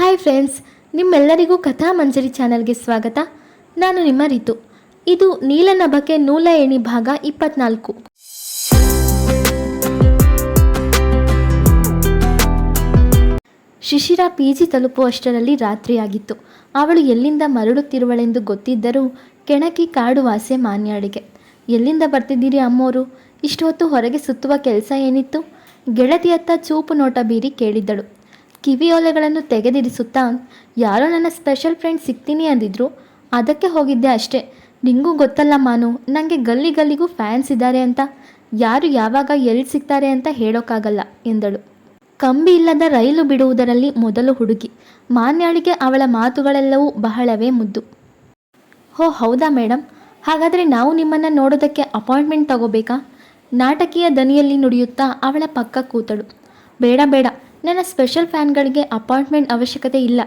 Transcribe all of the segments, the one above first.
Hi friends ನಿಮ್ಮೆಲ್ಲರಿಗೂ ಕಥಾ ಮಂಜರಿ ಚಾನಲ್ಗೆ ಸ್ವಾಗತ. ನಾನು ನಿಮ್ಮ ರಿತು. ಇದು ನೀಲನಭಕ್ಕೆ ನೂಲ ಏಣಿ ಭಾಗ ಇಪ್ಪತ್ನಾಲ್ಕು. ಶಿಶಿರ ಪಿ ಜಿ ತಲುಪುವಷ್ಟರಲ್ಲಿ ರಾತ್ರಿಯಾಗಿತ್ತು. ಅವಳು ಎಲ್ಲಿಂದ ಮರಳುತ್ತಿರುವಳೆಂದು ಗೊತ್ತಿದ್ದರೂ ಕೆಣಕಿ ಕಾಡು ವಾಸೆ ಮಾನ್ಯಾಡಿಗೆ ಎಲ್ಲಿಂದ ಬರ್ತಿದ್ದೀರಿ ಅಮ್ಮೋರು? ಇಷ್ಟೊತ್ತು ಹೊರಗೆ ಸುತ್ತುವ ಕೆಲಸ ಏನಿತ್ತು? ಗೆಳತಿಯತ್ತ ಚೂಪು ನೋಟ ಬೀರಿ ಕೇಳಿದ್ದಳು. ಕಿವಿಯೋಲೆಗಳನ್ನು ತೆಗೆದಿರಿಸುತ್ತಾ, ಯಾರೋ ನನ್ನ ಸ್ಪೆಷಲ್ ಫ್ರೆಂಡ್ ಸಿಗ್ತೀನಿ ಅಂದಿದ್ರು, ಅದಕ್ಕೆ ಹೋಗಿದ್ದೆ ಅಷ್ಟೇ. ನಿಂಗೂ ಗೊತ್ತಲ್ಲ ಮಾನು ನನಗೆ ಗಲ್ಲಿ ಗಲ್ಲಿಗೂ ಫ್ಯಾನ್ಸ್ ಇದ್ದಾರೆ ಅಂತ. ಯಾರು ಯಾವಾಗ ಎಲ್ಲಿ ಸಿಗ್ತಾರೆ ಅಂತ ಹೇಳೋಕ್ಕಾಗಲ್ಲ ಎಂದಳು. ಕಂಬಿ ಇಲ್ಲದ ರೈಲು ಬಿಡುವುದರಲ್ಲಿ ಮೊದಲು ಹುಡುಗಿ. ಮಾನ್ಯಾಳಿಗೆ ಅವಳ ಮಾತುಗಳೆಲ್ಲವೂ ಬಹಳವೇ ಮುದ್ದು. ಹೋ, ಹೌದಾ ಮೇಡಮ್ ಹಾಗಾದರೆ ನಾವು ನಿಮ್ಮನ್ನು ನೋಡೋದಕ್ಕೆ ಅಪಾಯಿಂಟ್ಮೆಂಟ್ ತಗೋಬೇಕಾ? ನಾಟಕೀಯ ದನಿಯಲ್ಲಿ ನುಡಿಯುತ್ತಾ ಅವಳ ಪಕ್ಕ ಕೂತಳು. ಬೇಡ ಬೇಡ ನನ್ನ ಸ್ಪೆಷಲ್ ಫ್ಯಾನ್ಗಳಿಗೆ ಅಪಾಯಿಂಟ್ಮೆಂಟ್ ಅವಶ್ಯಕತೆ ಇಲ್ಲ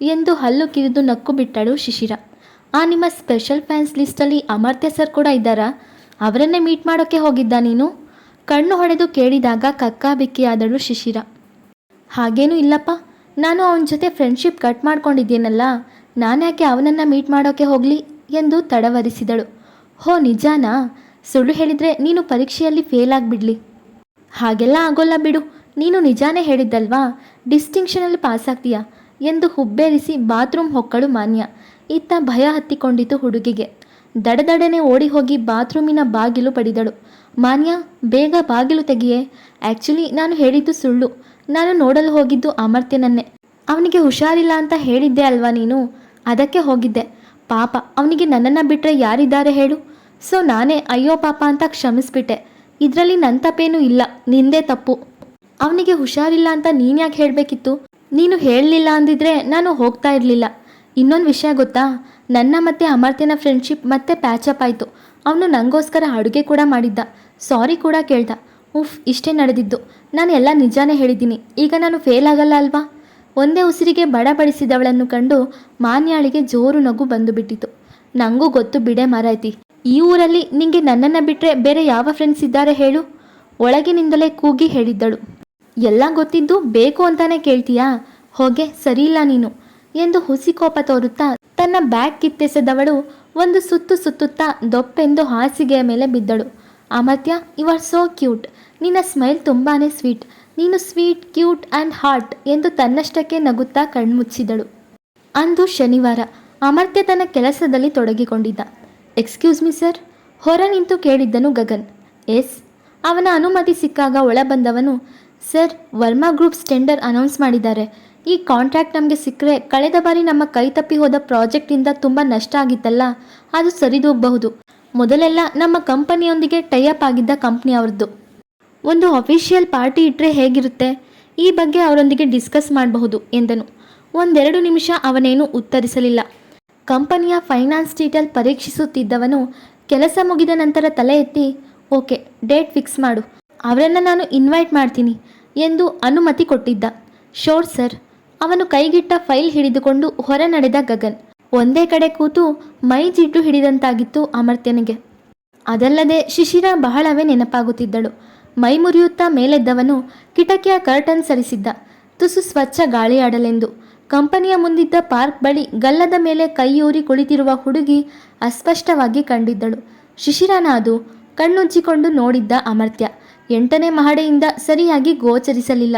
ಎಂದು ಹಲ್ಲು ಕಿರಿದು ನಕ್ಕು ಬಿಟ್ಟಳು ಶಿಶಿರ. ಆ ನಿಮ್ಮ ಸ್ಪೆಷಲ್ ಫ್ಯಾನ್ಸ್ ಲಿಸ್ಟಲ್ಲಿ ಅಮರ್ತ್ಯ ಸರ್ ಕೂಡ ಇದ್ದಾರಾ? ಅವರನ್ನೇ ಮೀಟ್ ಮಾಡೋಕ್ಕೆ ಹೋಗಿದ್ದ ನೀನು? ಕಣ್ಣು ಹೊಡೆದು ಕೇಳಿದಾಗ ಕಕ್ಕಾಬಿಕ್ಕಿಯಾದಳು ಶಿಶಿರ. ಹಾಗೇನೂ ಇಲ್ಲಪ್ಪ, ನಾನು ಅವನ ಜೊತೆ ಫ್ರೆಂಡ್ಶಿಪ್ ಕಟ್ ಮಾಡ್ಕೊಂಡಿದ್ದೀನಲ್ಲ ನಾನ್ಯಾಕೆ ಅವನನ್ನು ಮೀಟ್ ಮಾಡೋಕ್ಕೆ ಹೋಗಲಿ ಎಂದು ತಡವರಿಸಿದಳು. ಹೋ, ನಿಜಾನಾ? ಸುಳ್ಳು ಹೇಳಿದರೆ ನೀನು ಪರೀಕ್ಷೆಯಲ್ಲಿ ಫೇಲ್ ಆಗಿಬಿಡ್ಲಿ. ಹಾಗೆಲ್ಲ ಆಗೋಲ್ಲ ಬಿಡು ನೀನು ನಿಜಾನೇ ಹೇಳಿದ್ದಲ್ವಾ? ಡಿಸ್ಟಿಂಕ್ಷನಲ್ಲಿ ಪಾಸ್ ಆಗ್ತೀಯಾ ಎಂದು ಹುಬ್ಬೇರಿಸಿ ಬಾತ್ರೂಮ್ ಹೊಕ್ಕಳು ಮಾನ್ಯ. ಇತ್ತ ಭಯ ಹತ್ತಿಕೊಂಡಿತು ಹುಡುಗಿಗೆ. ದಡದಡನೆ ಓಡಿ ಹೋಗಿ ಬಾತ್ರೂಮಿನ ಬಾಗಿಲು ಪಡೆದಳು. ಮಾನ್ಯ, ಬೇಗ ಬಾಗಿಲು ತೆಗೆಯೇ? ಆ್ಯಕ್ಚುಲಿ ನಾನು ಹೇಳಿದ್ದು ಸುಳ್ಳು. ನಾನು ನೋಡಲು ಹೋಗಿದ್ದು ಅಮರ್ತ್ಯನನ್ನೇ. ಅವನಿಗೆ ಹುಷಾರಿಲ್ಲ ಅಂತ ಹೇಳಿದ್ದೆ ಅಲ್ವಾ ನೀನು? ಅದಕ್ಕೆ ಹೋಗಿದ್ದೆ. ಪಾಪ, ಅವನಿಗೆ ನನ್ನನ್ನು ಬಿಟ್ಟರೆ ಯಾರಿದ್ದಾರೆ ಹೇಳು? ಸೊ ನಾನೇ ಅಯ್ಯೋ ಪಾಪ ಅಂತ ಕ್ಷಮಿಸ್ಬಿಟ್ಟೆ. ಇದರಲ್ಲಿ ನನ್ನ ತಪ್ಪೇನೂ ಇಲ್ಲ. ನಿಂದೇ ತಪ್ಪು. ಅವನಿಗೆ ಹುಷಾರಿಲ್ಲ ಅಂತ ನೀನು ಯಾಕೆ ಹೇಳಬೇಕಿತ್ತು? ನೀನು ಹೇಳಲಿಲ್ಲ ಅಂದಿದ್ರೆ ನಾನು ಹೋಗ್ತಾ ಇರಲಿಲ್ಲ. ಇನ್ನೊಂದು ವಿಷಯ ಗೊತ್ತಾ? ನನ್ನ ಮತ್ತೆ ಅಮರ್ತ್ಯನ ಫ್ರೆಂಡ್ಶಿಪ್ ಮತ್ತೆ ಪ್ಯಾಚಪ್ ಆಯಿತು. ಅವನು ನಂಗೋಸ್ಕರ ಅಡುಗೆ ಕೂಡ ಮಾಡಿದ್ದ. ಸಾರಿ ಕೂಡ ಕೇಳ್ದ. ಉಫ್, ಇಷ್ಟೇ ನಡೆದಿದ್ದು. ನಾನು ಎಲ್ಲ ನಿಜಾನೇ ಹೇಳಿದ್ದೀನಿ. ಈಗ ನಾನು ಫೇಲ್ ಆಗಲ್ಲ ಅಲ್ವಾ? ಒಂದೇ ಉಸಿರಿಗೆ ಬಡಬಡಿಸಿದವಳನ್ನು ಕಂಡು ಮಾನ್ಯಾಳಿಗೆ ಜೋರು ನಗು ಬಂದು ಬಿಟ್ಟಿತು ನನಗೂ ಗೊತ್ತು ಬಿಡೆ ಮಾರಾಯ್ತಿ. ಈ ಊರಲ್ಲಿ ನಿಂಗೆ ನನ್ನನ್ನು ಬಿಟ್ಟರೆ ಬೇರೆ ಯಾವ ಫ್ರೆಂಡ್ಸ್ ಇದ್ದಾರೆ ಹೇಳು? ಒಳಗಿನಿಂದಲೇ ಕೂಗಿ ಹೇಳಿದ್ದಳು. ಎಲ್ಲ ಗೊತ್ತಿದ್ದು ಬೇಕು ಅಂತಾನೆ ಕೇಳ್ತೀಯಾ? ಹೋಗೆ, ಸರಿಯಿಲ್ಲ ನೀನು ಎಂದು ಹುಸಿ ಕೋಪ ತೋರುತ್ತಾ ತನ್ನ ಬ್ಯಾಗ್ ಕಿತ್ತೆಸೆದವಳು ಒಂದು ಸುತ್ತು ಸುತ್ತುತ್ತಾ ದೊಪ್ಪೆಂದು ಹಾಸಿಗೆಯ ಮೇಲೆ ಬಿದ್ದಳು. Amartya you are so cute ನಿನ್ನ ಸ್ಮೈಲ್ ತುಂಬಾನೇ ಸ್ವೀಟ್ ನೀನು ಸ್ವೀಟ್ ಕ್ಯೂಟ್ ಆ್ಯಂಡ್ ಹಾರ್ಟ್ ಎಂದು ತನ್ನಷ್ಟಕ್ಕೆ ನಗುತ್ತಾ ಕಣ್ಮುಚ್ಚಿದಳು. ಅಂದು ಶನಿವಾರ ಅಮರ್ತ್ಯ ತನ್ನ ಕೆಲಸದಲ್ಲಿ ತೊಡಗಿಕೊಂಡಿದ್ದ. ಎಕ್ಸ್ಕ್ಯೂಸ್ ಮಿ ಸರ್ ಹೊರ ನಿಂತು ಕೇಳಿದ್ದನು ಗಗನ್. ಎಸ್ ಅವನ ಅನುಮತಿ ಸಿಕ್ಕಾಗ ಒಳ ಬಂದವನು sir, Varma groups tender announce ಮಾಡಿದ್ದಾರೆ. ಈ ಕಾಂಟ್ರಾಕ್ಟ್ ನಮಗೆ ಸಿಕ್ಕರೆ ಕಳೆದ ಬಾರಿ ನಮ್ಮ ಕೈ ತಪ್ಪಿ ಹೋದ ಪ್ರಾಜೆಕ್ಟಿಂದ ತುಂಬ ನಷ್ಟ ಆಗಿತ್ತಲ್ಲ? ಅದು ಸರಿದೂಗಬಹುದು. ಮೊದಲೆಲ್ಲ ನಮ್ಮ ಕಂಪನಿಯೊಂದಿಗೆ ಟೈಅಪ್ ಆಗಿದ್ದ ಕಂಪ್ನಿ ಅವ್ರದ್ದು. ಒಂದು ಅಫಿಷಿಯಲ್ ಪಾರ್ಟಿ ಇಟ್ಟರೆ ಹೇಗಿರುತ್ತೆ? ಈ ಬಗ್ಗೆ ಅವರೊಂದಿಗೆ ಡಿಸ್ಕಸ್ ಮಾಡಬಹುದು, ಎಂದನು. ಒಂದೆರಡು ನಿಮಿಷ ಅವನೇನು ಉತ್ತರಿಸಲಿಲ್ಲ. ಕಂಪನಿಯ ಫೈನಾನ್ಸ್ ಡೀಟೇಲ್ ಪರೀಕ್ಷಿಸುತ್ತಿದ್ದವನು ಕೆಲಸ ಮುಗಿದ ನಂತರ ತಲೆ ಎತ್ತಿ, ಓಕೆ, ಡೇಟ್ ಫಿಕ್ಸ್ ಮಾಡು. ಅವರನ್ನು ನಾನು ಇನ್ವೈಟ್ ಮಾಡ್ತೀನಿ ಎಂದು ಅನುಮತಿ ಕೊಟ್ಟಿದ್ದ. ಶೋರ್ ಸರ್, ಅವನು ಕೈಗಿಟ್ಟ ಫೈಲ್ ಹಿಡಿದುಕೊಂಡು ಹೊರ ನಡೆದ ಗಗನ್. ಒಂದೇ ಕಡೆ ಕೂತು ಮೈ ಜಿಡ್ಡು ಹಿಡಿದಂತಾಗಿತ್ತು ಅಮರ್ತ್ಯನಿಗೆ. ಅದಲ್ಲದೆ ಶಿಶಿರ ಬಹಳವೇ ನೆನಪಾಗುತ್ತಿದ್ದಳು. ಮೈ ಮುರಿಯುತ್ತಾ ಮೇಲೆದ್ದವನು ಕಿಟಕಿಯ ಕರ್ಟನ್ ಸರಿಸಿದ್ದ. ತುಸು ಸ್ವಚ್ಛ ಗಾಳಿಯಾಡಲೆಂದು. ಕಂಪನಿಯ ಮುಂದಿದ್ದ ಪಾರ್ಕ್ ಬಳಿ ಗಲ್ಲದ ಮೇಲೆ ಕೈಯೂರಿ ಕುಳಿತಿರುವ ಹುಡುಗಿ ಅಸ್ಪಷ್ಟವಾಗಿ ಕಂಡಿದ್ದಳು. ಶಿಶಿರನ ಅದು ಕಣ್ಣುಜ್ಜಿಕೊಂಡು ನೋಡಿದ್ದ ಅಮರ್ತ್ಯ. ಎಂಟನೇ ಮಹಡೆಯಿಂದ ಸರಿಯಾಗಿ ಗೋಚರಿಸಲಿಲ್ಲ.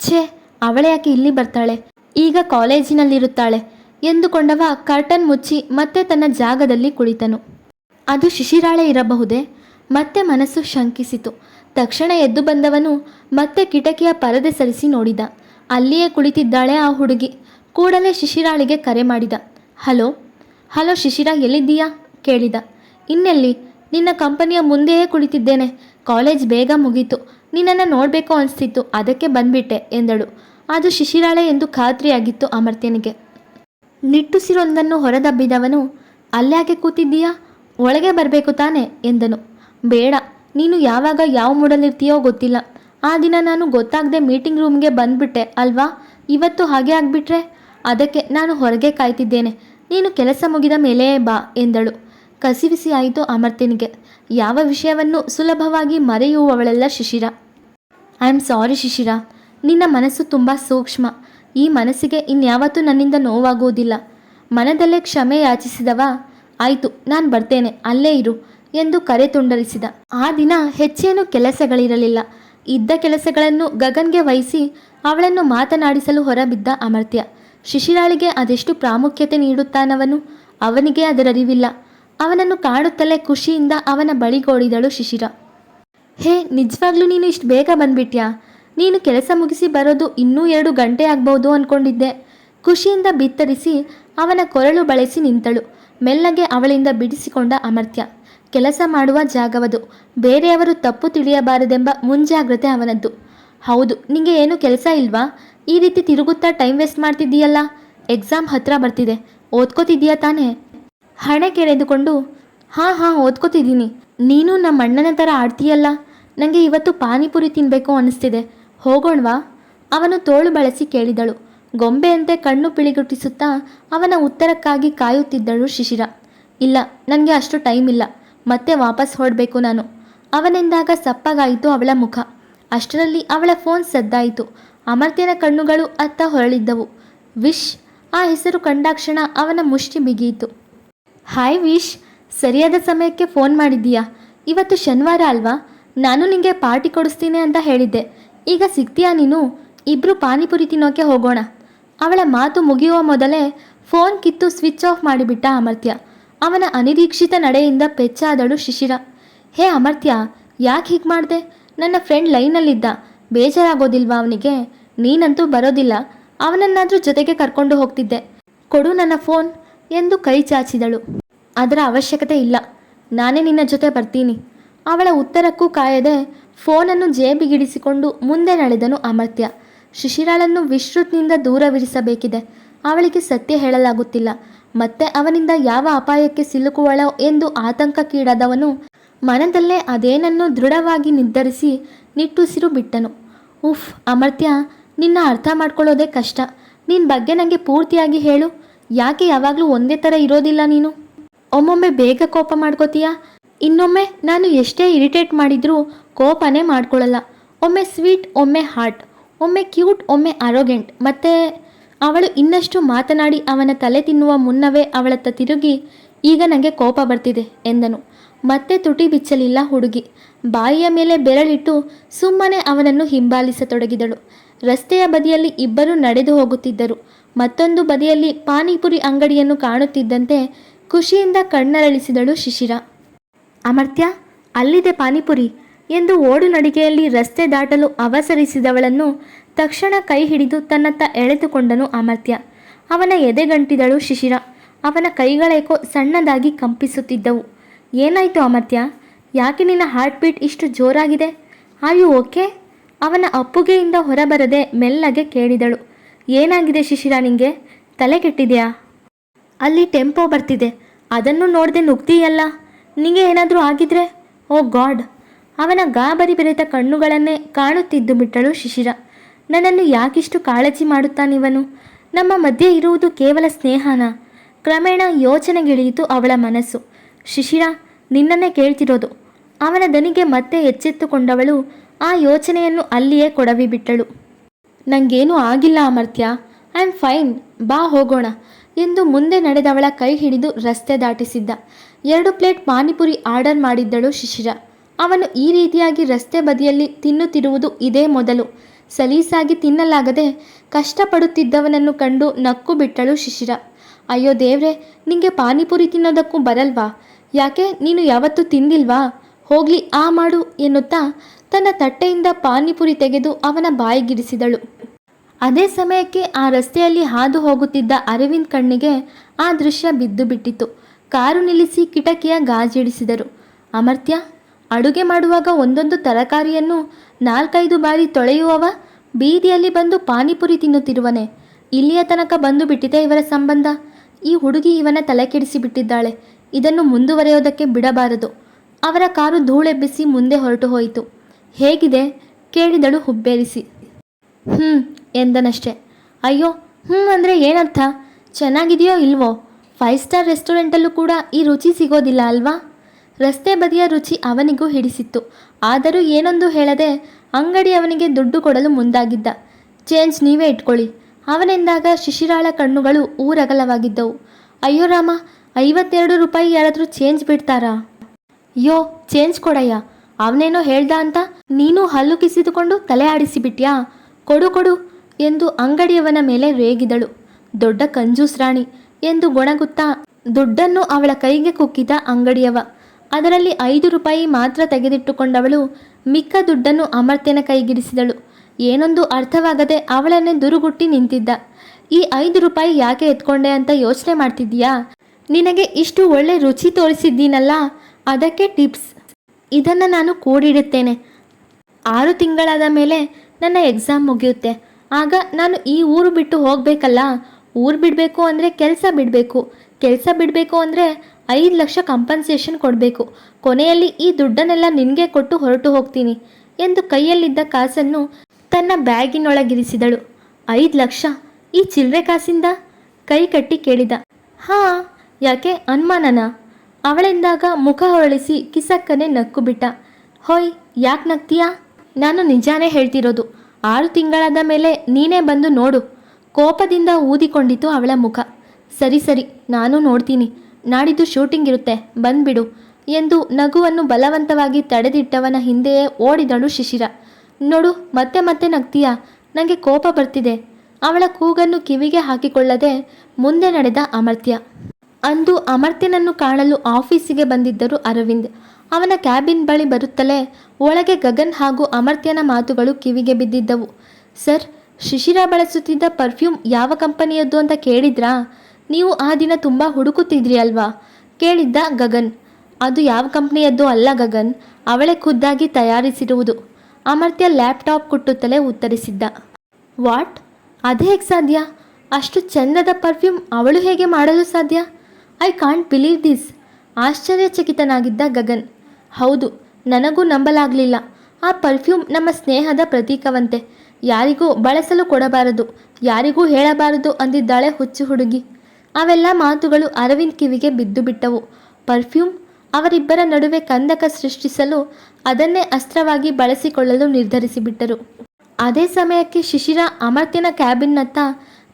ಛೇ ಅವಳ್ಯಾಕೆ ಇಲ್ಲಿ ಬರ್ತಾಳೆ? ಈಗ ಕಾಲೇಜಿನಲ್ಲಿರುತ್ತಾಳೆ ಎಂದುಕೊಂಡವ ಕರ್ಟನ್ ಮುಚ್ಚಿ ಮತ್ತೆ ತನ್ನ ಜಾಗದಲ್ಲಿ ಕುಳಿತನು. ಅದು ಶಿಶಿರಾಳೆ ಇರಬಹುದೇ? ಮತ್ತೆ ಮನಸ್ಸು ಶಂಕಿಸಿತು. ತಕ್ಷಣ ಎದ್ದು ಬಂದವನು ಮತ್ತೆ ಕಿಟಕಿಯ ಪರದೆ ಸರಿಸಿ ನೋಡಿದ. ಅಲ್ಲಿಯೇ ಕುಳಿತಿದ್ದಾಳೆ ಆ ಹುಡುಗಿ. ಕೂಡಲೇ ಶಿಶಿರಾಳಿಗೆ ಕರೆ ಮಾಡಿದ. ಹಲೋ? ಹಲೋ ಶಿಶಿರಾ, ಎಲ್ಲಿದ್ದೀಯಾ? ಕೇಳಿದ. ಇನ್ನೆಲ್ಲಿ? ನಿನ್ನ ಕಂಪನಿಯ ಮುಂದೆಯೇ ಕುಳಿತಿದ್ದೇನೆ. ಕಾಲೇಜ್ ಬೇಗ ಮುಗೀತು. ನಿನ್ನನ್ನು ನೋಡಬೇಕು ಅನಿಸ್ತಿತ್ತು, ಅದಕ್ಕೆ ಬಂದ್ಬಿಟ್ಟೆ ಎಂದಳು. ಅದು ಶಿಶಿರಾಳೆ ಎಂದು ಖಾತ್ರಿಯಾಗಿತ್ತು ಅಮರ್ತ್ಯನಿಗೆ. ನಿಟ್ಟುಸಿರೊಂದನ್ನು ಹೊರದಬ್ಬಿದವನು ಅಲ್ಯಾಕೆ ಕೂತಿದ್ದೀಯಾ? ಒಳಗೆ ಬರಬೇಕು ತಾನೆ? ಎಂದನು. ಬೇಡ, ನೀನು ಯಾವಾಗ ಯಾವ ಮೂಡಲಿರ್ತೀಯೋ ಗೊತ್ತಿಲ್ಲ. ಆ ದಿನ ನಾನು ಗೊತ್ತಾಗದೆ ಮೀಟಿಂಗ್ ರೂಮ್ಗೆ ಬಂದ್ಬಿಟ್ಟೆ ಅಲ್ವಾ? ಇವತ್ತು ಹಾಗೆ ಆಗಿಬಿಟ್ರೆ? ಅದಕ್ಕೆ ನಾನು ಹೊರಗೆ ಕಾಯ್ತಿದ್ದೇನೆ. ನೀನು ಕೆಲಸ ಮುಗಿದ ಮೇಲೆಯೇ ಬಾ, ಎಂದಳು. ಕಸಿವಿಸಿ ಆಯಿತು ಅಮರ್ತ್ಯನಿಗೆ ಯಾವ ವಿಷಯವನ್ನು ಸುಲಭವಾಗಿ ಮರೆಯುವವಳೆಲ್ಲ ಶಿಶಿರ. ಐ ಆಮ್ ಸಾರಿ ಶಿಶಿರ. ನಿನ್ನ ಮನಸ್ಸು ತುಂಬ ಸೂಕ್ಷ್ಮ. ಈ ಮನಸ್ಸಿಗೆ ಇನ್ಯಾವತ್ತೂ ನನ್ನಿಂದ ನೋವಾಗುವುದಿಲ್ಲ. ಮನದಲ್ಲೇ ಕ್ಷಮೆ ಯಾಚಿಸಿದವ? ಆಯಿತು, ನಾನು ಬರ್ತೇನೆ, ಅಲ್ಲೇ ಇರು ಎಂದು ಕರೆ ತುಂಡರಿಸಿದ. ಆ ದಿನ ಹೆಚ್ಚೇನು ಕೆಲಸಗಳಿರಲಿಲ್ಲ. ಇದ್ದ ಕೆಲಸಗಳನ್ನು ಗಗನ್ಗೆ ವಹಿಸಿ ಅವಳನ್ನು ಮಾತನಾಡಿಸಲು ಹೊರಬಿದ್ದ ಅಮರ್ತ್ಯ. ಶಿಶಿರಾಳಿಗೆ ಅದೆಷ್ಟು ಪ್ರಾಮುಖ್ಯತೆ ನೀಡುತ್ತಾನವನು? ಅವನಿಗೆ ಅದರರಿವಿಲ್ಲ. ಅವನನ್ನು ಕಾಣುತ್ತಲೇ ಖುಷಿಯಿಂದ ಅವನ ಬಳಿಗೋಡಿದಳು ಶಿಶಿರ. ಹೇ, ನಿಜವಾಗ್ಲೂ ನೀನು ಇಷ್ಟು ಬೇಗ ಬಂದ್ಬಿಟ್ಯಾ? ನೀನು ಕೆಲಸ ಮುಗಿಸಿ ಬರೋದು ಇನ್ನೂ ಎರಡು ಗಂಟೆ ಆಗ್ಬೋದು ಅಂದ್ಕೊಂಡಿದ್ದೆ ಖುಷಿಯಿಂದ ಬಿತ್ತರಿಸಿ ಅವನ ಕೊರಳು ಬಳಸಿ ನಿಂತಳು. ಮೆಲ್ಲಗೆ ಅವಳಿಂದ ಬಿಡಿಸಿಕೊಂಡ ಅಮರ್ತ್ಯ. ಕೆಲಸ ಮಾಡುವ ಜಾಗವದು. ಬೇರೆಯವರು ತಪ್ಪು ತಿಳಿಯಬಾರದೆಂಬ ಮುಂಜಾಗ್ರತೆ ಅವನದ್ದು. ಹೌದು, ನಿಂಗೆ ಏನು ಕೆಲಸ ಇಲ್ವಾ? ಈ ರೀತಿ ತಿರುಗುತ್ತಾ ಟೈಮ್ ವೇಸ್ಟ್ ಮಾಡ್ತಿದ್ದೀಯಲ್ಲ? ಎಕ್ಸಾಮ್ ಹತ್ರ ಬರ್ತಿದೆ. ಓದ್ಕೋತಿದ್ದೀಯಾ ತಾನೇ? ಹಣೆ ಕೆರೆದುಕೊಂಡು ಹಾಂ ಹಾಂ, ಓದ್ಕೋತಿದ್ದೀನಿ. ನೀನು ನಮ್ಮ ಅಣ್ಣನ ಥರ ಆಡ್ತೀಯಲ್ಲ? ನನಗೆ ಇವತ್ತು ಪಾನಿಪುರಿ ತಿನ್ನಬೇಕು ಅನಿಸ್ತಿದೆ. ಹೋಗೋಣವಾ? ಅವನು ತೋಳು ಬಳಸಿ ಕೇಳಿದಳು. ಗೊಂಬೆಯಂತೆ ಕಣ್ಣು ಪಿಳಿಗುಟ್ಟಿಸುತ್ತಾ ಅವನ ಉತ್ತರಕ್ಕಾಗಿ ಕಾಯುತ್ತಿದ್ದಳು ಶಿಶಿರ. ಇಲ್ಲ, ನನಗೆ ಅಷ್ಟು ಟೈಮ್ ಇಲ್ಲ. ಮತ್ತೆ ವಾಪಸ್ ಹೊರಡಬೇಕು ನಾನು. ಅವನೆಂದಾಗ ಸಪ್ಪಗಾಯಿತು ಅವಳ ಮುಖ. ಅಷ್ಟರಲ್ಲಿ ಅವಳ ಫೋನ್ ಸದ್ದಾಯಿತು. ಅಮರ್ತ್ಯನ ಕಣ್ಣುಗಳು ಅತ್ತ ಹೊರಳಿದ್ದವು. ವಿಶ್! ಆ ಹೆಸರು ಕಂಡಾಕ್ಷಣ ಅವನ ಮುಷ್ಟಿ ಬಿಗಿಯಿತು. ಹಾಯ್ ವಿಶ್ ಸರಿಯಾದ ಸಮಯಕ್ಕೆ ಫೋನ್ ಮಾಡಿದ್ದೀಯಾ? ಇವತ್ತು ಶನಿವಾರ ಅಲ್ವಾ? ನಾನು ನಿಂಗೆ ಪಾರ್ಟಿ ಕೊಡಿಸ್ತೀನಿ ಅಂತ ಹೇಳಿದ್ದೆ. ಈಗ ಸಿಗ್ತೀಯಾ ನೀನು? ಇಬ್ಬರು ಪಾನಿಪುರಿ ತಿನ್ನೋಕೆ ಹೋಗೋಣ. ಅವಳ ಮಾತು ಮುಗಿಯುವ ಮೊದಲೇ ಫೋನ್ ಕಿತ್ತು ಸ್ವಿಚ್ ಆಫ್ ಮಾಡಿಬಿಟ್ಟ ಅಮರ್ತ್ಯ. ಅವನ ಅನಿರೀಕ್ಷಿತ ನಡೆಯಿಂದ ಪೆಚ್ಚಾದಳು ಶಿಶಿರ. ಹೇ ಅಮರ್ತ್ಯ, ಯಾಕೆ ಹೀಗೆ ಮಾಡಿದೆ? ನನ್ನ ಫ್ರೆಂಡ್ ಲೈನಲ್ಲಿದ್ದ ಬೇಜಾರಾಗೋದಿಲ್ವಾ ಅವನಿಗೆ? ನೀನಂತೂ ಬರೋದಿಲ್ಲ. ಅವನನ್ನಾದರೂ ಜೊತೆಗೆ ಕರ್ಕೊಂಡು ಹೋಗ್ತಿದ್ದೆ. ಕೊಡು ನನ್ನ ಫೋನ್ ಎಂದು ಕೈ ಚಾಚಿದಳು. ಅದರ ಅವಶ್ಯಕತೆ ಇಲ್ಲ. ನಾನೇ ನಿನ್ನ ಜೊತೆ ಬರ್ತೀನಿ. ಅವಳ ಉತ್ತರಕ್ಕೂ ಕಾಯದೆ ಫೋನನ್ನು ಜೇಬಿಗಿಡಿಸಿಕೊಂಡು ಮುಂದೆ ನಡೆದನು ಅಮರ್ತ್ಯ. ಶಿಶಿರಾಳನ್ನು ವಿಶ್ರುತ್ನಿಂದ ದೂರವಿರಿಸಬೇಕಿದೆ. ಅವಳಿಗೆ ಸತ್ಯ ಹೇಳಲಾಗುತ್ತಿಲ್ಲ. ಮತ್ತೆ ಅವನಿಂದ ಯಾವ ಅಪಾಯಕ್ಕೆ ಸಿಲುಕುವಳೋ ಎಂದು ಆತಂಕಕ್ಕೀಡಾದವನು ಮನದಲ್ಲೇ ಅದೇನನ್ನು ದೃಢವಾಗಿ ನಿರ್ಧರಿಸಿ ನಿಟ್ಟುಸಿರು ಬಿಟ್ಟನು. ಉಫ್ ಅಮರ್ತ್ಯ, ನಿನ್ನ ಅರ್ಥ ಮಾಡ್ಕೊಳ್ಳೋದೇ ಕಷ್ಟ. ನಿನ್ನ ಬಗ್ಗೆ ನನಗೆ ಪೂರ್ತಿಯಾಗಿ ಹೇಳು. ಯಾಕೆ ಯಾವಾಗಲೂ ಒಂದೇ ಥರ ಇರೋದಿಲ್ಲ ನೀನು? ಒಮ್ಮೊಮ್ಮೆ ಬೇಗ ಕೋಪ ಮಾಡ್ಕೋತೀಯ? ಇನ್ನೊಮ್ಮೆ ನಾನು ಎಷ್ಟೇ ಇರಿಟೇಟ್ ಮಾಡಿದರೂ ಕೋಪನೇ ಮಾಡ್ಕೊಳ್ಳಲ್ಲ. ಒಮ್ಮೆ ಸ್ವೀಟ್, ಒಮ್ಮೆ ಹಾರ್ಟ್, ಒಮ್ಮೆ ಕ್ಯೂಟ್, ಒಮ್ಮೆ ಅರೋಗೆಂಟ್ ಮತ್ತು ಅವಳು ಇನ್ನಷ್ಟು ಮಾತನಾಡಿ ಅವನ ತಲೆ ತಿನ್ನುವ ಮುನ್ನವೇ ಅವಳತ್ತ ತಿರುಗಿ, ಈಗ ನನಗೆ ಕೋಪ ಬರ್ತಿದೆ ಎಂದನು. ಮತ್ತೆ ತುಟಿ ಬಿಚ್ಚಲಿಲ್ಲ ಹುಡುಗಿ. ಬಾಯಿಯ ಮೇಲೆ ಬೆರಳಿಟ್ಟು ಸುಮ್ಮನೆ ಅವನನ್ನು ಹಿಂಬಾಲಿಸತೊಡಗಿದಳು. ರಸ್ತೆಯ ಬದಿಯಲ್ಲಿ ಇಬ್ಬರು ನಡೆದು ಹೋಗುತ್ತಿದ್ದರು. ಮತ್ತೊಂದು ಬದಿಯಲ್ಲಿ ಪಾನಿಪುರಿ ಅಂಗಡಿಯನ್ನು ಕಾಣುತ್ತಿದ್ದಂತೆ ಖುಷಿಯಿಂದ ಕಣ್ಣರಳಿಸಿದಳು ಶಿಶಿರ. ಅಮರ್ತ್ಯ, ಅಲ್ಲಿದೆ ಪಾನಿಪುರಿ ಎಂದು ಓಡು ನಡಿಗೆಯಲ್ಲಿ ರಸ್ತೆ ದಾಟಲು ಅವಸರಿಸಿದವಳನ್ನು ತಕ್ಷಣ ಕೈ ಹಿಡಿದು ತನ್ನತ್ತ ಎಳೆದುಕೊಂಡನು ಅಮರ್ತ್ಯ. ಅವನ ಎದೆಗಂಟಿದಳು ಶಿಶಿರ. ಅವನ ಕೈಗಳೇಕೋ ಸಣ್ಣದಾಗಿ ಕಂಪಿಸುತ್ತಿದ್ದವು. ಏನಾಯಿತು ಅಮರ್ತ್ಯ? ಯಾಕೆ ನಿನ್ನ ಹಾರ್ಟ್ ಬೀಟ್ ಇಷ್ಟು ಜೋರಾಗಿದೆ? ಆಯು ಓಕೆ? ಅವನ ಅಪ್ಪುಗೆಯಿಂದ ಹೊರಬರದೆ ಮೆಲ್ಲಗೆ ಕೇಳಿದಳು. ಏನಾಗಿದೆ ಶಿಶಿರ ನಿಂಗೆ? ತಲೆ ಕೆಟ್ಟಿದೆಯಾ? ಅಲ್ಲಿ ಟೆಂಪೋ ಬರ್ತಿದೆ. ಅದನ್ನು ನೋಡದೆ ನುಗ್ತೀಯಲ್ಲ ನಿಂಗೆ ಏನಾದರೂ ಆಗಿದ್ರೆ? Oh God. ಅವನ ಗಾಬರಿ ಬೆರೆತ ಕಣ್ಣುಗಳನ್ನೇ ಕಾಣುತ್ತಿದ್ದು ಬಿಟ್ಟಳು ಶಿಶಿರ. ನನ್ನನ್ನು ಯಾಕಿಷ್ಟು ಕಾಳಜಿ ಮಾಡುತ್ತಾನಿವನು? ನಮ್ಮ ಮಧ್ಯೆ ಇರುವುದು ಕೇವಲ ಸ್ನೇಹನ? ಕ್ರಮೇಣ ಯೋಚನೆಗಿಳಿಯಿತು ಅವಳ ಮನಸ್ಸು. ಶಿಶಿರ, ನಿನ್ನನ್ನೇ ಕೇಳ್ತಿರೋದು. ಅವನ ದನಿಗೆ ಮತ್ತೆ ಎಚ್ಚೆತ್ತುಕೊಂಡವಳು ಆ ಯೋಚನೆಯನ್ನು ಅಲ್ಲಿಯೇ ಕೊಡವಿ ನಂಗೇನೂ ಆಗಿಲ್ಲ ಅಮರ್ತ್ಯ. I am fine. ಬಾ ಹೋಗೋಣ. ಎಂದು ಮುಂದೆ ನಡೆದವಳ ಕೈ ಹಿಡಿದು ರಸ್ತೆ ದಾಟಿಸಿದ್ದ. ಎರಡು ಪ್ಲೇಟ್ ಪಾನಿಪುರಿ ಆರ್ಡರ್ ಮಾಡಿದ್ದಳು ಶಿಶಿರ. ಅವನು ಈ ರೀತಿಯಾಗಿ ರಸ್ತೆ ಬದಿಯಲ್ಲಿ ತಿನ್ನುತ್ತಿರುವುದು ಇದೇ ಮೊದಲು. ಸಲೀಸಾಗಿ ತಿನ್ನಲಾಗದೆ ಕಷ್ಟಪಡುತ್ತಿದ್ದವನನ್ನು ಕಂಡು ನಕ್ಕು ಬಿಟ್ಟಳು ಶಿಶಿರ. ಅಯ್ಯೋ ದೇವ್ರೆ, ನಿಂಗೆ ಪಾನಿಪುರಿ ತಿನ್ನೋದಕ್ಕೂ ಬರಲ್ವಾ? ಯಾಕೆ, ನೀನು ಯಾವತ್ತೂ ತಿಂದಿಲ್ವಾ? ಹೋಗ್ಲಿ, ಆ ಮಾಡು ಎನ್ನುತ್ತಾ ತನ್ನ ತಟ್ಟೆಯಿಂದ ಪಾನಿಪುರಿ ತೆಗೆದು ಅವನ ಬಾಯಿಗಿರಿಸಿದಳು. ಅದೇ ಸಮಯಕ್ಕೆ ಆ ರಸ್ತೆಯಲ್ಲಿ ಹಾದು ಹೋಗುತ್ತಿದ್ದ ಅರವಿಂದ್ ಕಣ್ಣಿಗೆ ಆ ದೃಶ್ಯ ಬಿದ್ದು ಬಿಟ್ಟಿತು ಕಾರು ನಿಲ್ಲಿಸಿ ಕಿಟಕಿಯ ಗಾಜಿಡಿಸಿದರು ಅಮರ್ತ್ಯ, ಅಡುಗೆ ಮಾಡುವಾಗ ಒಂದೊಂದು ತರಕಾರಿಯನ್ನು ನಾಲ್ಕೈದು ಬಾರಿ ತೊಳೆಯುವವ, ಬೀದಿಯಲ್ಲಿ ಬಂದು ಪಾನಿಪುರಿ ತಿನ್ನುತ್ತಿರುವನೆ. ಇಲ್ಲಿಯ ತನಕ ಬಂದು ಬಿಟ್ಟಿದೆ ಇವರ ಸಂಬಂಧ. ಈ ಹುಡುಗಿ ಇವನ ತಲೆ ಕೆಡಿಸಿ ಬಿಟ್ಟಿದ್ದಾಳೆ ಇದನ್ನು ಮುಂದುವರೆಯೋದಕ್ಕೆ ಬಿಡಬಾರದು. ಅವರ ಕಾರು ಧೂಳೆಬ್ಬಿಸಿ ಮುಂದೆ ಹೊರಟು ಹೋಯಿತು. ಹೇಗಿದೆ? ಕೇಳಿದಳು ಹುಬ್ಬೇರಿಸಿ. ಹ್ಞೂ ಎಂದನಷ್ಟೆ. ಅಯ್ಯೋ ಹ್ಞೂ ಅಂದರೆ ಏನರ್ಥ? ಚೆನ್ನಾಗಿದೆಯೋ ಇಲ್ವೋ? ಫೈವ್ ಸ್ಟಾರ್ ರೆಸ್ಟೋರೆಂಟಲ್ಲೂ ಕೂಡ ಈ ರುಚಿ ಸಿಗೋದಿಲ್ಲ ಅಲ್ವಾ? ರಸ್ತೆ ಬದಿಯ ರುಚಿ ಅವನಿಗೂ ಹಿಡಿಸಿತ್ತು. ಆದರೂ ಏನೊಂದು ಹೇಳದೆ ಅಂಗಡಿ ಅವನಿಗೆ ದುಡ್ಡು ಕೊಡಲು ಮುಂದಾಗಿದ್ದ. ಚೇಂಜ್ ನೀವೇ ಇಟ್ಕೊಳ್ಳಿ. ಅವನೆಂದಾಗ ಶಿಶಿರಾಳ ಕಣ್ಣುಗಳು ಊರಗಲವಾಗಿದ್ದವು. ಅಯ್ಯೋ ರಾಮ, ಐವತ್ತೆರಡು ರೂಪಾಯಿ ಯಾರಾದರೂ ಚೇಂಜ್ ಬಿಡ್ತಾರಾ? ಯೋ ಚೇಂಜ್ ಕೊಡಯ್ಯ. ಅವನೇನೋ ಹೇಳ್ದ ಅಂತ ನೀನು ಹಲ್ಲು ಕಿಸಿದುಕೊಂಡು ತಲೆ ಆಡಿಸಿಬಿಟ್ಯಾ? ಕೊಡು ಕೊಡು ಎಂದು ಅಂಗಡಿಯವನ ಮೇಲೆ ರೇಗಿದಳು. ದೊಡ್ಡ ಕಂಜೂಸ್ ರಾಣಿ ಎಂದು ಗೊಣಗುತ್ತಾ ದುಡ್ಡನ್ನು ಅವಳ ಕೈಗೆ ಕುಕ್ಕಿದ ಅಂಗಡಿಯವ. ಅದರಲ್ಲಿ ಐದು ರೂಪಾಯಿ ಮಾತ್ರ ತೆಗೆದಿಟ್ಟುಕೊಂಡವಳು ಮಿಕ್ಕ ದುಡ್ಡನ್ನು ಅಮರ್ತ್ಯನ ಕೈಗಿರಿಸಿದಳು. ಏನೊಂದು ಅರ್ಥವಾಗದೆ ಅವಳನ್ನೇ ದುರುಗುಟ್ಟಿ ನಿಂತಿದ್ದ. ಈ ಐದು ರೂಪಾಯಿ ಯಾಕೆ ಎತ್ಕೊಂಡೆ ಅಂತ ಯೋಚನೆ ಮಾಡ್ತಿದ್ದೀಯಾ? ನಿನಗೆ ಇಷ್ಟು ಒಳ್ಳೆ ರುಚಿ ತೋರಿಸಿದ್ದೀನಲ್ಲ, ಅದಕ್ಕೆ ಟಿಪ್ಸ್. ಇದನ್ನು ನಾನು ಕೂಡಿಡುತ್ತೇನೆ. ಆರು ತಿಂಗಳಾದ ಮೇಲೆ ನನ್ನ ಎಕ್ಸಾಮ್ ಮುಗಿಯುತ್ತೆ. ಆಗ ನಾನು ಈ ಊರು ಬಿಟ್ಟು ಹೋಗಬೇಕಲ್ಲ? ಊರು ಬಿಡಬೇಕು ಅಂದರೆ ಕೆಲಸ ಬಿಡಬೇಕು. ಕೆಲಸ ಬಿಡಬೇಕು ಅಂದರೆ ಐದು ಲಕ್ಷ ಕಂಪನ್ಸೇಷನ್ ಕೊಡಬೇಕು. ಕೊನೆಯಲ್ಲಿ ಈ ದುಡ್ಡನ್ನೆಲ್ಲ ನಿನಗೆ ಕೊಟ್ಟು ಹೊರಟು ಹೋಗ್ತೀನಿ ಎಂದು ಕೈಯಲ್ಲಿದ್ದ ಕಾಸನ್ನು ತನ್ನ ಬ್ಯಾಗಿನೊಳಗಿರಿಸಿದಳು. ಐದು ಲಕ್ಷ ಈ ಚಿಲ್ಲರೆ ಕಾಸಿಂದ? ಕೈ ಕಟ್ಟಿ ಕೇಳಿದ. ಹಾಂ, ಯಾಕೆ ಅನುಮಾನನ? ಅವಳೆಂದಾಗ ಮುಖ ಹೊರಳಿಸಿ ಕಿಸಕ್ಕನೆ ನಕ್ಕು ಬಿಟ್ಟ. ಹೊಯ್, ಯಾಕೆ ನಗ್ತೀಯಾ? ನಾನು ನಿಜಾನೇ ಹೇಳ್ತಿರೋದು. ಆರು ತಿಂಗಳಾದ ಮೇಲೆ ನೀನೇ ಬಂದು ನೋಡು. ಕೋಪದಿಂದ ಊದಿಕೊಂಡಿತು ಅವಳ ಮುಖ. ಸರಿ ಸರಿ, ನಾನು ನೋಡ್ತೀನಿ. ನಾಡಿದ್ದು ಶೂಟಿಂಗ್ ಇರುತ್ತೆ, ಬಂದ್ಬಿಡು ಎಂದು ನಗುವನ್ನು ಬಲವಂತವಾಗಿ ತಡೆದಿಟ್ಟವನ ಹಿಂದೆಯೇ ಓಡಿದಳು ಶಿಶಿರ. ನೋಡು, ಮತ್ತೆ ಮತ್ತೆ ನಗ್ತೀಯ? ನನಗೆ ಕೋಪ ಬರ್ತಿದೆ. ಅವಳ ಕೂಗನ್ನು ಕಿವಿಗೆ ಹಾಕಿಕೊಳ್ಳದೆ ಮುಂದೆ ನಡೆದ ಅಮರ್ತ್ಯ. ಅಂದು ಅಮರ್ತ್ಯನನ್ನು ಕಾಣಲು ಆಫೀಸಿಗೆ ಬಂದಿದ್ದರು ಅರವಿಂದ್. ಅವನ ಕ್ಯಾಬಿನ್ ಬಳಿ ಬರುತ್ತಲೇ ಒಳಗೆ ಗಗನ್ ಹಾಗೂ ಅಮರ್ತ್ಯನ ಮಾತುಗಳು ಕಿವಿಗೆ ಬಿದ್ದಿದ್ದವು. ಸರ್, ಶಿಶಿರ ಬಳಸುತ್ತಿದ್ದ ಪರ್ಫ್ಯೂಮ್ ಯಾವ ಕಂಪನಿಯದ್ದು ಅಂತ ಕೇಳಿದ್ರಾ? ನೀವು ಆ ದಿನ ತುಂಬ ಹುಡುಕುತ್ತಿದ್ರಿ ಅಲ್ವಾ ಕೇಳಿದ್ದ ಗಗನ್. ಅದು ಯಾವ ಕಂಪ್ನಿಯದ್ದು ಅಲ್ಲ ಗಗನ್, ಅವಳೇ ಖುದ್ದಾಗಿ ತಯಾರಿಸಿರುವುದು. ಅಮರ್ತ್ಯ ಲ್ಯಾಪ್ಟಾಪ್ ಕುಟ್ಟುತ್ತಲೇ ಉತ್ತರಿಸಿದ್ದ. ವಾಟ್? ಅದೇ ಹೇಗೆ ಸಾಧ್ಯ? ಅಷ್ಟು ಚಂದದ ಪರ್ಫ್ಯೂಮ್ ಅವಳು ಹೇಗೆ ಮಾಡಲು ಸಾಧ್ಯ? ಐ ಕಾಂಟ್ ಬಿಲೀವ್ ದಿಸ್ ಆಶ್ಚರ್ಯಚಕಿತನಾಗಿದ್ದ ಗಗನ್. ಹೌದು, ನನಗೂ ನಂಬಲಾಗಲಿಲ್ಲ. ಆ ಪರ್ಫ್ಯೂಮ್ ನಮ್ಮ ಸ್ನೇಹದ ಪ್ರತೀಕವಂತೆ. ಯಾರಿಗೂ ಬಳಸಲು ಕೊಡಬಾರದು, ಯಾರಿಗೂ ಹೇಳಬಾರದು ಅಂದಿದ್ದಾಳೆ ಹುಚ್ಚು ಹುಡುಗಿ. ಅವೆಲ್ಲ ಮಾತುಗಳು ಅರವಿಂದ್ ಕಿವಿಗೆ ಬಿದ್ದು ಬಿಟ್ಟವು. ಪರ್ಫ್ಯೂಮ್ ಅವರಿಬ್ಬರ ನಡುವೆ ಕಂದಕ ಸೃಷ್ಟಿಸಲು ಅದನ್ನೇ ಅಸ್ತ್ರವಾಗಿ ಬಳಸಿಕೊಳ್ಳಲು ನಿರ್ಧರಿಸಿಬಿಟ್ಟರು. ಅದೇ ಸಮಯಕ್ಕೆ ಶಿಶಿರ ಅಮರ್ತ್ಯನ ಕ್ಯಾಬಿನ್ನತ್ತ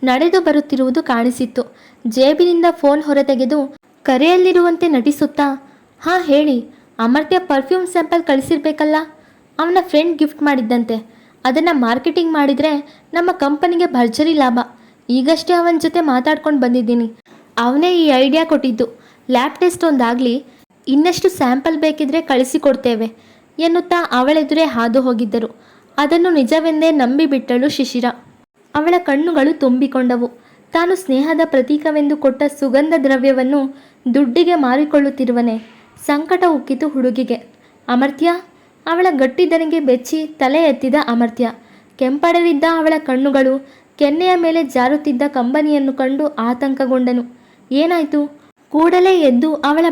ನಡೆದು ಬರುತ್ತಿರುವುದು ಕಾಣಿಸಿತ್ತು. ಜೇಬಿನಿಂದ ಫೋನ್ ಹೊರತೆಗೆದು ಕರೆಯಲ್ಲಿರುವಂತೆ ನಟಿಸುತ್ತಾ, ಹಾಂ, ಹೇಳಿ ಅಮರ್ತ್ಯ ಪರ್ಫ್ಯೂಮ್ ಸ್ಯಾಂಪಲ್ ಕಳಿಸಿರ್ಬೇಕಲ್ಲ? ಅವನ ಫ್ರೆಂಡ್ ಗಿಫ್ಟ್ ಮಾಡಿದ್ದಂತೆ. ಅದನ್ನು ಮಾರ್ಕೆಟಿಂಗ್ ಮಾಡಿದರೆ ನಮ್ಮ ಕಂಪನಿಗೆ ಭರ್ಜರಿ ಲಾಭ. ಈಗಷ್ಟೇ ಅವನ ಜೊತೆ ಮಾತಾಡ್ಕೊಂಡು ಬಂದಿದ್ದೀನಿ. ಅವನೇ ಈ ಐಡಿಯಾ ಕೊಟ್ಟಿದ್ದು. ಲ್ಯಾಬ್ ಟೆಸ್ಟ್ ಒಂದಾಗಲಿ ಇನ್ನಷ್ಟು ಸ್ಯಾಂಪಲ್ ಬೇಕಿದ್ರೆ ಕಳಿಸಿಕೊಡ್ತೇವೆ ಎನ್ನುತ್ತಾ ಅವಳೆದುರೇ ಹಾದು ಹೋಗಿದ್ದರು. ಅದನ್ನು ನಿಜವೆಂದೇ ನಂಬಿಬಿಟ್ಟಳು ಶಿಶಿರ. ಅವಳ ಕಣ್ಣುಗಳು ತುಂಬಿಕೊಂಡವು. ತಾನು ಸ್ನೇಹದ ಪ್ರತೀಕವೆಂದು ಕೊಟ್ಟ ಸುಗಂಧ ದ್ರವ್ಯವನ್ನು ದುಡ್ಡಿಗೆ ಮಾರಿಕೊಳ್ಳುತ್ತಿರುವನೆ. ಸಂಕಟ ಉಕ್ಕಿತು ಹುಡುಗಿಗೆ. ಅಮರ್ತ್ಯ ಅವಳ ಗಟ್ಟಿದನಿಗೆ ಬೆಚ್ಚಿ ತಲೆ ಎತ್ತಿದ ಅಮರ್ತ್ಯ ಕೆಂಪಡರಿದ್ದ ಅವಳ ಕಣ್ಣುಗಳು ಕೆನ್ನೆಯ ಮೇಲೆ ಜಾರುತ್ತಿದ್ದ ಕಂಬನಿಯನ್ನು ಕಂಡು ಆತಂಕಗೊಂಡನು. ಏನಾಯ್ತು? ಕೂಡಲೇ ಎದ್ದು ಅವಳ